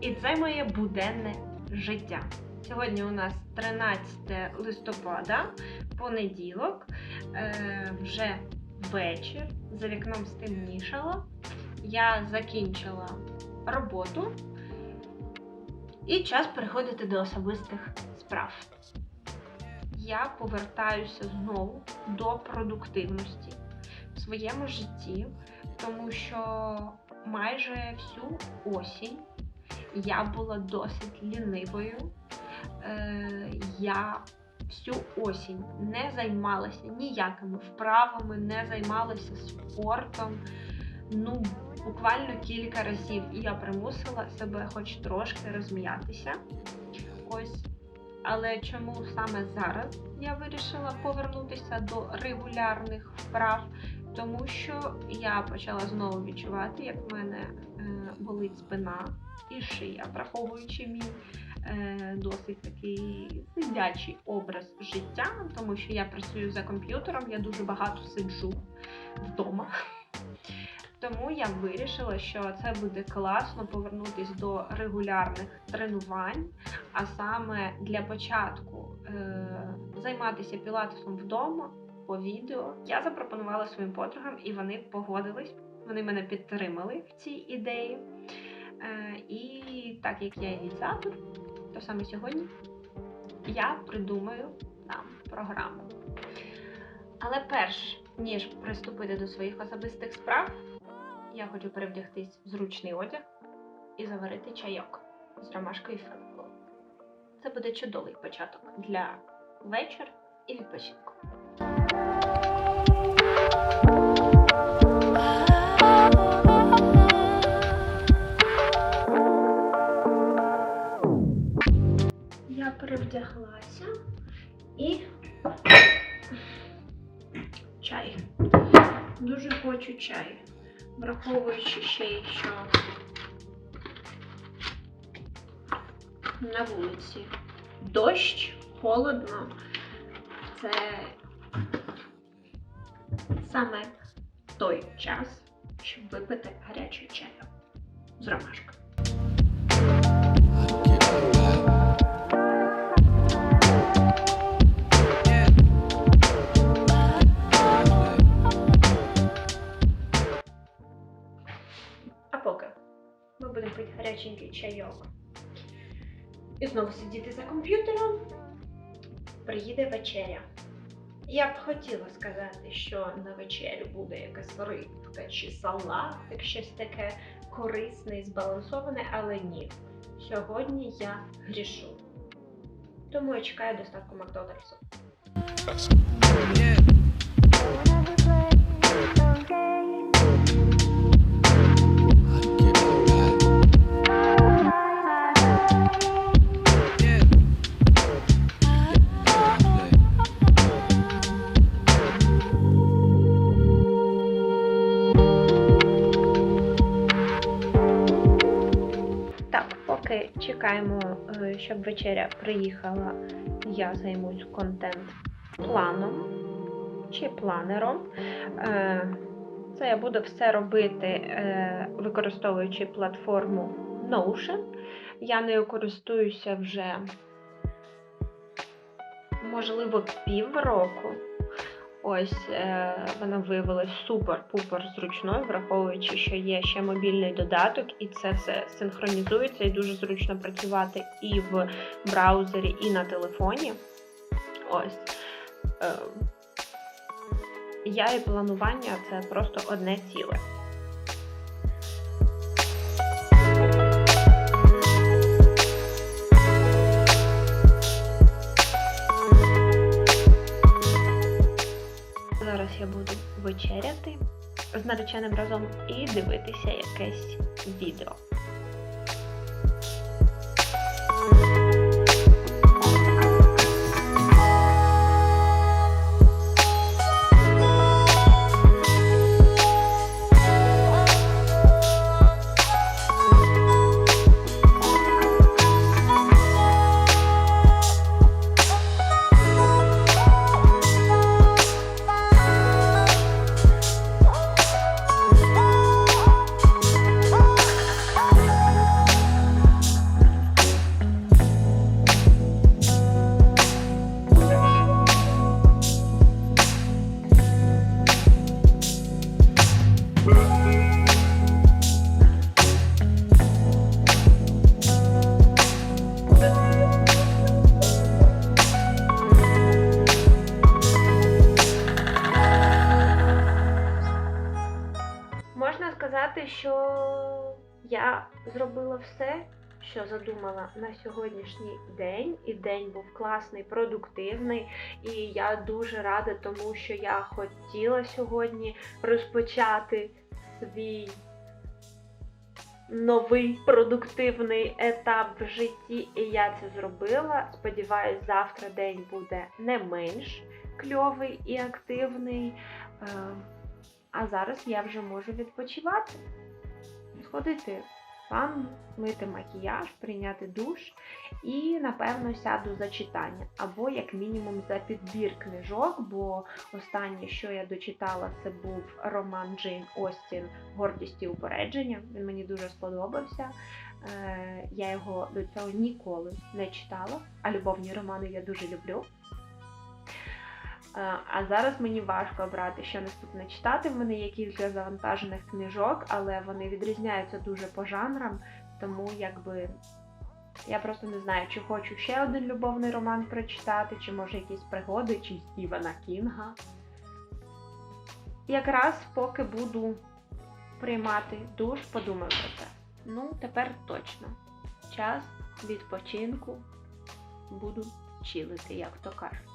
І це моє буденне життя. Сьогодні у нас 13 листопада, понеділок, е, вже вечір, за вікном стемнішало. Я закінчила роботу і час переходити до особистих справ. Я повертаюся знову до продуктивності в своєму житті, тому що майже всю осінь я була досить лінивою. Е, я всю осінь не займалася ніякими вправами, не займалася спортом. Ну, буквально кілька разів. Я примусила себе хоч трошки розм'ятися. Ось. Але чому саме зараз я вирішила повернутися до регулярних вправ? Тому що я почала знову відчувати, як в мене е, болить спина і шия, враховуючи мій е, досить такий сидячий образ життя, тому що я працюю за комп'ютером, я дуже багато сиджу вдома. Тому я вирішила, що це буде класно повернутися до регулярних тренувань, а саме для початку е, займатися пілатесом вдома по відео. Я запропонувала своїм подругам, і вони погодились. Вони мене підтримали в цій ідеї. Е, і так як я ініціатор, то саме сьогодні я придумаю нам програму. Але перш ніж приступити до своїх особистих справ, я хочу перевдягтись в зручний одяг і заварити чайок з ромашкою і. Це буде чудовий початок для вечора і відпочинку. Перевдяглася і чай. Дуже хочу чай, враховуючи ще що на вулиці дощ, холодно. Це саме той час, щоб випити гарячий чай з ромашкою. І знову сидіти за комп'ютером, приїде вечеря. Я б хотіла сказати, що на вечерю буде якась рибка чи салатик, щось таке корисне і збалансоване, але ні. Сьогодні я грішу. Тому я чекаю доставку Макдональдсу. Поки чекаємо, е, щоб вечеря приїхала, я займусь контент-планом чи планером. Е, Це я буду все робити, е, використовуючи платформу Notion. Я нею користуюся вже, можливо, півроку. Ось е, вона виявилась супер-пупер зручною, враховуючи, що є ще мобільний додаток, і це все синхронізується і дуже зручно працювати і в браузері, і на телефоні. Ось. Е, я і планування це просто одне ціле. Зараз я буду вечеряти з нареченим разом і дивитися якесь відео. Що я зробила все, що задумала на сьогоднішній день, і день був класний, продуктивний. І я дуже рада, тому що я хотіла сьогодні розпочати свій новий продуктивний етап в житті, і я це зробила. Сподіваюсь, завтра день буде не менш кльовий і активний. А зараз я вже можу відпочивати, сходити в ванну, змити макіяж, прийняти душ і, напевно, сяду за читання. Або, як мінімум, за підбір книжок, бо останнє, що я дочитала, це був роман Джейн Остін Гордість і упередження. Він мені дуже сподобався. Е, Я його до цього ніколи не читала, а любовні романи я дуже люблю. Е, А зараз мені важко обрати, що наступне читати. В мене є кілька завантажених книжок, але вони відрізняються дуже по жанрам, тому якби я просто не знаю, чи хочу ще один любовний роман прочитати, чи може якісь пригоди, чи Стівена Кінга. Якраз поки буду приймати душ, подумаю про це. Ну, тепер точно. Час відпочинку буду чилити, як то кажуть.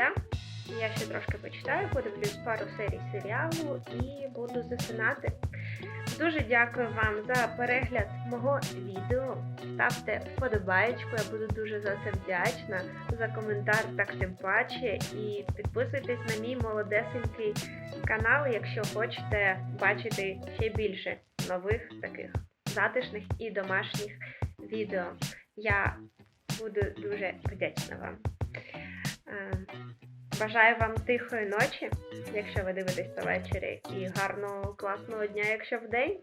Кінця. Я ще трошки почитаю, подивлюсь пару серій серіалу і буду засинати. Дуже дякую вам за перегляд мого відео. Ставте вподобаєчку, я буду дуже за це вдячна, за коментар так тим паче. І підписуйтесь на мій молодесенький канал, якщо хочете бачити ще більше нових таких затишних і домашніх відео. Я буду дуже вдячна вам. Бажаю вам тихої ночі, якщо ви дивитесь ввечері, і гарного класного дня, якщо вдень.